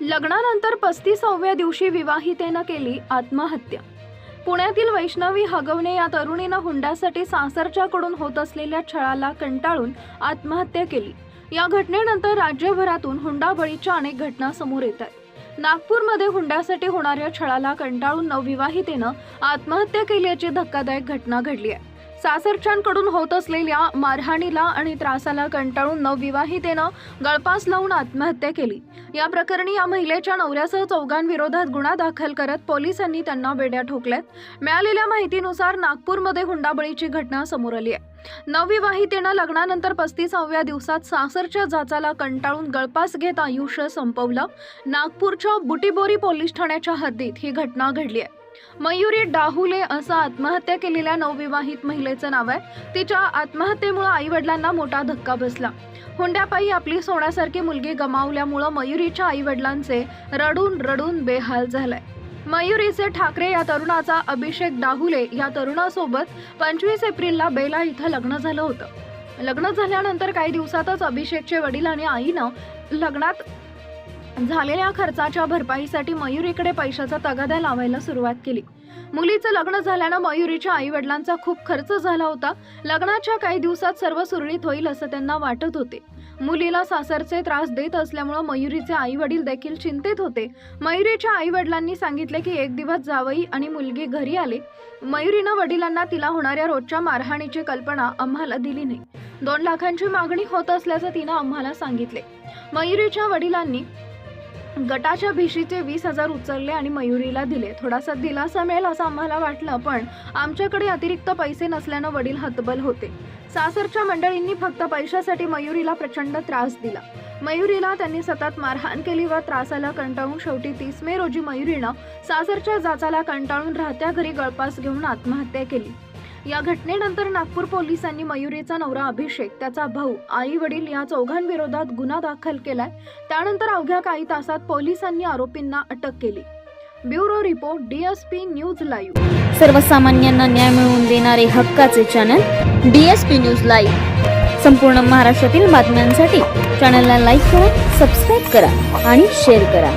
लग्नानंतर पस्तीसाव्या दिवशी विवाहितेनं केली आत्महत्या. पुण्यातील वैष्णवी हगवणे या तरुणीनं हुंड्यासाठी सासरच्याकडून होत असलेल्या छळाला कंटाळून आत्महत्या केली. या घटनेनंतर राज्यभरातून हुंडाबळीच्या अनेक घटना समोर येत आहेत. नागपूरमध्ये हुंड्यासाठी होणाऱ्या छळाला कंटाळून नवविवाहितेनं आत्महत्या केल्याची धक्कादायक घटना घडली आहे. सासरच्यांकडून होत असलेल्या मारहाणीला आणि त्रासाला कंटाळून नवविवाहितेनं गळपास लावून आत्महत्या केली. या प्रकरणी या महिलेच्या नवऱ्यासह चौघांविरोधात गुन्हा दाखल करत पोलिसांनी त्यांना बेड्या ठोकल्यात. मिळालेल्या माहितीनुसार नागपूरमध्ये हुंडाबळीची घटना समोर आली आहे. नवविवाहितेनं लग्नानंतर पस्तीसाव्या दिवसात सासरच्या जाचाला कंटाळून गळपास घेत आयुष्य संपवलं. नागपूरच्या बुटीबोरी पोलीस ठाण्याच्या हद्दीत ही घटना घडली आहे. मयुरी डाहुले असं आत्महत्या केलेल्या नवविवाहित महिलेचं नाव आहे. तिच्या आत्महत्येमुळे आई वडिलांना मोठा धक्का बसला. हुंड्यापायी आपली सोन्यासारखी मुलगी गमावल्यामुळं मयुरीच्या आई वडिलांचे रडून रडून बेहाल झालाय. मयुरीचे ठाकरे या तरुणाचा अभिषेक डाहुले या तरुणासोबत पंचवीस एप्रिलला बेला इथं लग्न झालं होतं. लग्न झाल्यानंतर काही दिवसातच अभिषेकचे वडील आणि आईनं लग्नात झालेल्या खर्चाच्या भरपाईसाठी मयुरीकडे पैशाचा तगादा लावायला सुरुवात केली. मुलीचं लग्न झाल्यानं मयुरीच्या आई वडिलांचा खूप खर्च झाला होता. लग्नाच्या काही दिवसात सर्व सुरळीत होईल असं त्यांना वाटत होते. मुलीला सासरचे त्रास देत असल्यामुळं मयुरीचे आई वडील देखील चिंतेत होते. मयुरीच्या आई वडिलांनी सांगितले की एक दिवस जावई आणि मुलगी घरी आले. मयुरीनं वडिलांना तिला होणाऱ्या रोजच्या मारहाणीची कल्पना आम्हाला दिली नाही. दोन लाखांची मागणी होत असल्याचं तिनं आम्हाला सांगितले. मयुरीच्या वडिलांनी गटाच्या भिशीचे वीस हजार उचलले आणि मयुरीला दिले. थोडासा दिलासा मिळेल असं आम्हाला वाटलं पण आमच्याकडे अतिरिक्त पैसे नसल्यानं वडील हतबल होते. सासरच्या मंडळींनी फक्त पैशासाठी मयुरीला प्रचंड त्रास दिला. मयुरीला त्यांनी सतत मारहाण केली व त्रासाला कंटाळून शेवटी तीस मे रोजी मयुरीनं सासरच्या जाचाला कंटाळून राहत्या घरी गळपास घेऊन आत्महत्या केली. या घटनेनंतर नागपूर पोलिसांनी मयुरीचा नवरा अभिषेक त्याचा भाऊ आई वडील या चौघांविरोधात गुन्हा दाखल केलाय. त्यानंतर अवघ्या काही तासात पोलिसांनी आरोपींना अटक केली. Bureau report DSP news live. सर्वसामान्यांना न्याय मिळवून देणारे हक्काचे channel D S P news live. संपूर्ण महाराष्ट्रातील बातम्यांसाठी चॅनलला लाईक करा सबस्क्राईब करा आणि शेअर करा.